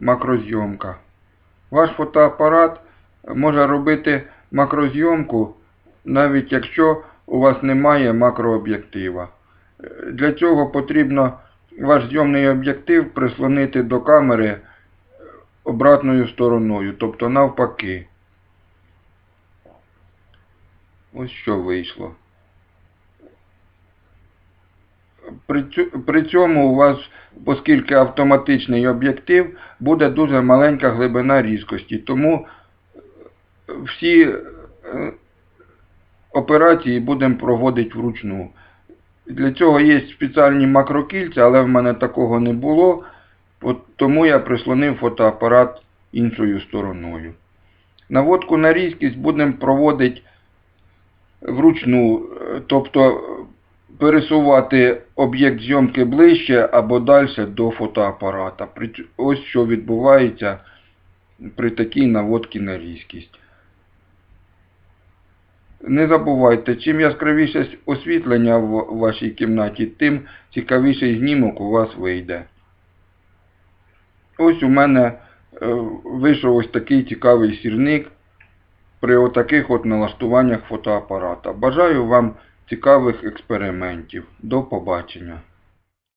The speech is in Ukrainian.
макрозйомка. Ваш фотоапарат може робити макрозйомку, навіть якщо у вас немає макрооб'єктива. Для цього потрібно ваш зйомний об'єктив прислонити до камери обратною стороною, тобто навпаки. Ось що вийшло. При цьому у вас, оскільки автоматичний об'єктив, буде дуже маленька глибина різкості, тому е, всі е, операції будемо проводити вручну. Для цього є спеціальні макрокільця, але в мене такого не було, тому я прислонив фотоапарат іншою стороною. Наводку на різкість будемо проводити вручну, тобто пересувати об'єкт зйомки ближче або далі до фотоапарата. Ось що відбувається при такій наводці на різкість. Не забувайте, чим яскравіше освітлення в вашій кімнаті, тим цікавіший знімок у вас вийде. Ось у мене е, вийшов ось такий цікавий сірник при отаких от налаштуваннях фотоапарата. Бажаю вам цікавих експериментів. До побачення.